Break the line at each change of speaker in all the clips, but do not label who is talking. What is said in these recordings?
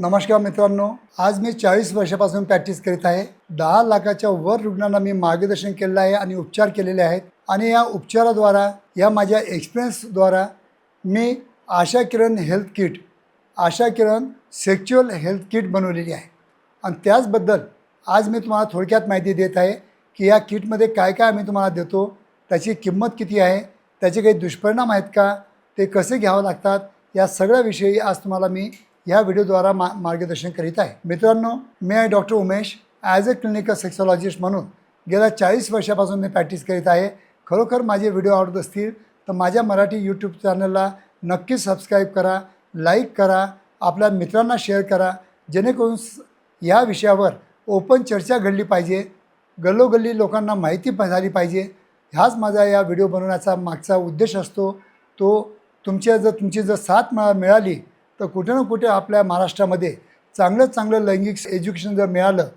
नमस्कार मित्रांनो आज मी चाळीस वर्षापासून प्रॅक्टिस करीत आहे. दहा लाखाच्या वर रुग्णांना मी मार्गदर्शन केलेलं आहे आणि उपचार केलेले आहेत. आणि या उपचाराद्वारा या माझ्या एक्सपिरियन्सद्वारा मी Asha Kiran health kit Asha Kiran sexual health kit बनवलेली आहे. आणि त्याचबद्दल आज मी तुम्हाला थोडक्यात माहिती देत आहे की या किटमध्ये काय काय आम्ही तुम्हाला देतो त्याची किंमत किती आहे त्याचे काही दुष्परिणाम आहेत का ते कसे घ्यावं लागतात या सगळ्याविषयी आज तुम्हाला मी या व्हिडिओद्वारा मा मार्गदर्शन करीत आहे. मित्रांनो मी आहे doctor Umesh. As a clinical sexologist म्हणून गेल्या चाळीस वर्षापासून मी प्रॅक्टिस करीत आहे. खरोखर माझे व्हिडिओ आवडत असतील तर माझ्या मराठी यूट्यूब चॅनलला नक्कीच सबस्क्राईब करा लाईक करा आपल्या मित्रांना शेअर करा. जेणेकरून स- या विषयावर ओपन चर्चा घडली पाहिजे गल्लोगल्ली लोकांना माहिती प- झाली पाहिजे. ह्याच माझा या व्हिडिओ बनवण्याचा मागचा उद्देश असतो. तो तुमच्या जर तुमची जर साथ मला मिळाली तर कुठे ना कुठे आपल्या महाराष्ट्रामध्ये चांगलं चांगलं लैंगिक एज्युकेशन जर मिळालं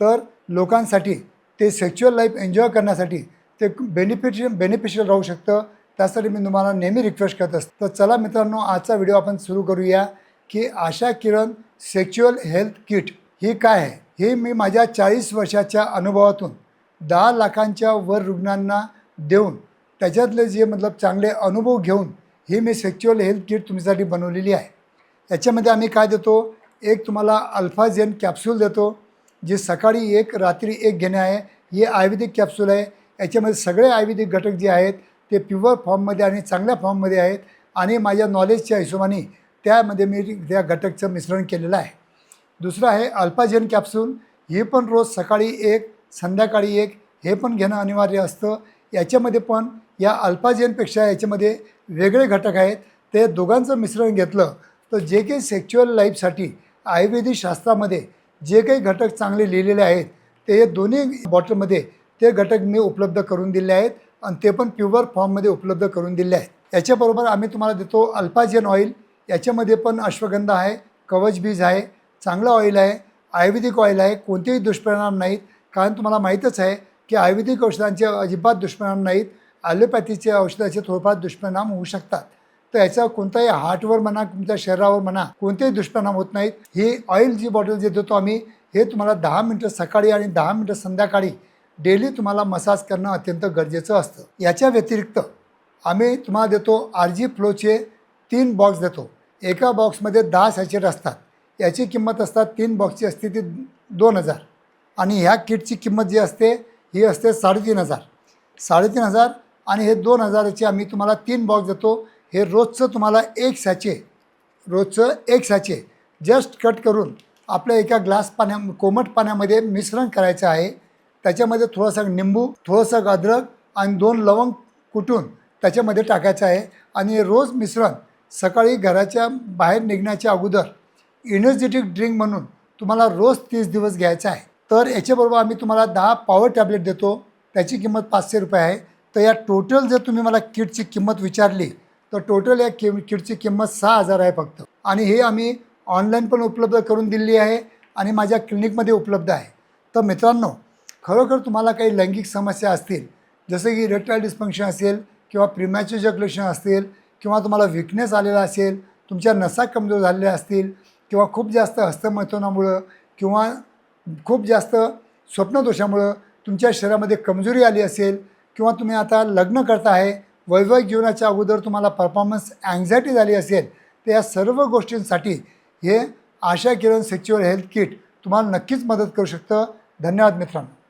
तर लोकांसाठी ते सेक्च्युअल लाईफ एन्जॉय करण्यासाठी ते बेनिफिट बेनिफिशियल राहू शकतं. त्यासाठी मी तुम्हाला नेहमी रिक्वेस्ट करत असतो. तर चला मित्रांनो आजचा व्हिडिओ आपण सुरू करूया की Asha Kiran sexual health kit ही काय आहे? हे मी माझ्या चाळीस वर्षाच्या अनुभवातून दहा लाखांच्या वर रुग्णांना देऊन त्याच्यातले जे मतलब चांगले अनुभव घेऊन ही मी सेक्च्युअल हेल्थ किट तुमच्यासाठी बनवलेली आहे. याच्यामध्ये आम्ही काय देतो? एक तुम्हाला अल्फाजेन कॅप्सूल देतो जे सकाळी एक रात्री एक घेणे आहे. हे आयुर्वेदिक कॅप्सूल आहे. याच्यामध्ये सगळे आयुर्वेदिक घटक जे आहेत ते प्युअर फॉर्ममध्ये आणि चांगल्या फॉर्ममध्ये आहेत. आणि माझ्या नॉलेजच्या हिशोबाने त्यामध्ये मी त्या घटकचं मिश्रण केलेलं आहे. दुसरं आहे अल्पाजेन कॅप्सूल. हे पण रोज सकाळी एक संध्याकाळी एक हे पण घेणं अनिवार्य असतं. याच्यामध्ये पण या अल्पाजेनपेक्षा याच्यामध्ये वेगळे घटक आहेत. ते दोघांचं मिश्रण घेतलं तर जे काही सेक्च्युअल लाईफसाठी आयुर्वेदिक शास्त्रामध्ये जे काही घटक चांगले लिहिलेले आहेत ते हे दोन्ही बॉटलमध्ये ते घटक मी उपलब्ध करून दिले आहेत आणि ते पण प्युअर फॉर्ममध्ये उपलब्ध करून दिले आहेत. याच्याबरोबर आम्ही तुम्हाला देतो अल्पाजेन ऑइल याच्यामध्ये पण अश्वगंधा आहे कवच बीज आहे चांगलं ऑइल आहे आयुर्वेदिक ऑइल आहे कोणतेही दुष्परिणाम नाहीत. कारण तुम्हाला माहीतच आहे की आयुर्वेदिक औषधांचे अजिबात दुष्परिणाम नाहीत. ॲलोपॅथीचे औषधाचे थोडेफार दुष्परिणाम होऊ शकतात. तर याचा कोणताही हार्टवर म्हणा तुमच्या शरीरावर म्हणा कोणतेही दुष्परिणाम होत नाहीत. ही ऑइल जी बॉटल जे देतो आम्ही हे तुम्हाला दहा मिनटं सकाळी आणि दहा मिनटं संध्याकाळी डेली तुम्हाला मसाज करणं अत्यंत गरजेचं असतं. याच्या व्यतिरिक्त आम्ही तुम्हाला देतो आर जी फ्लोचे तीन बॉक्स देतो. एका बॉक्समध्ये दहा सॅचेट असतात. याची किंमत असतात तीन बॉक्सची असते ती दोन हजार. आणि ह्या किटची किंमत जी असते ही असते साडेतीन हजार. साडेतीन हजार आणि हे दोन हजाराचे आम्ही तुम्हाला तीन बॉक्स देतो. हे रोजचं तुम्हाला एक सॅचे रोजचं एक सॅचे जस्ट कट करून आपल्या एका ग्लास पाण्या कोमट पाण्यामध्ये मिश्रण करायचं आहे. त्याच्यामध्ये थोडंसं निंबू थोडंसं अद्रक आणि दोन लवंग कुटून त्याच्यामध्ये टाकायचं आहे. आणि रोज मिश्रण सकाळी घराच्या बाहेर निघण्याच्या अगोदर एनर्जेटिक ड्रिंक म्हणून तुम्हाला रोज तीस दिवस घ्यायचं आहे. तर याच्याबरोबर आम्ही तुम्हाला दहा पॉवर टॅबलेट देतो. त्याची किंमत पाचशे रुपये आहे. तर या टोटल जर तुम्ही मला किटची किंमत विचारली तर टोटल या कि किटची किंमत सहा हजार आहे फक्त. आणि हे आम्ही ऑनलाईन पण उपलब्ध करून दिली आहे आणि माझ्या क्लिनिकमध्ये उपलब्ध आहे. तर मित्रांनो खरोखर तुम्हाला काही लैंगिक समस्या असतील जसं की इरेक्टाईल डिस्फंक्शन असेल किंवा प्रिमॅच्युअर जग्युलेशन असतील किंवा तुम्हाला विकनेस आलेला असेल तुमच्या नसा कमजोर झालेल्या असतील किंवा खूप जास्त हस्तमैथुनामुळं किंवा खूप जास्त स्वप्नदोषामुळं तुमच्या शरीरामध्ये कमजोरी आली असेल किंवा तुम्ही आता लग्न करता आहे वैवाहिक जीवनाच्या अगोदर तुम्हाला परफॉर्मन्स अँझायटी झाली असेल तर या सर्व गोष्टींसाठी हे Asha Kiran sexual health kit तुम्हाला नक्कीच मदत करू शकतं. धन्यवाद मित्रांनो.